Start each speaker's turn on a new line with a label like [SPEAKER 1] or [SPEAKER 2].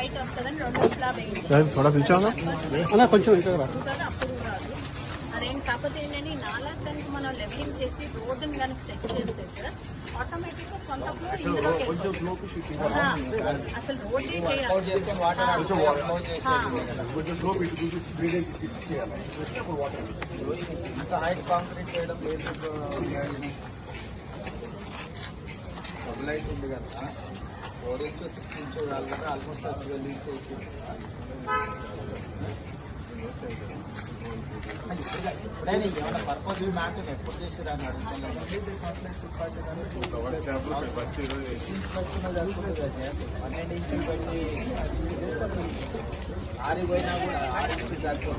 [SPEAKER 1] height వస్తుందని రెండు slab కాకపోతే ఏంటంటే నాలా మనం లెవెలింగ్ చేసి రోడ్డుని కనుక ఆటోమేటిక్ అసలు రోడ్డే
[SPEAKER 2] ఫోర్ ఇంచ్ సిక్స్ ఇంచ్ కాదు ఆల్మోస్ట్ ట్వెల్వ్ ఇంచ్ వేసి ఇప్పుడైనా ఏమైనా పర్పస్ మ్యాటర్ ఎప్పుడు చేసిరా అని పన్నెండు ఇంచులు పెట్టి ఆరి పోయినా కూడా ఆరు ఇంచులు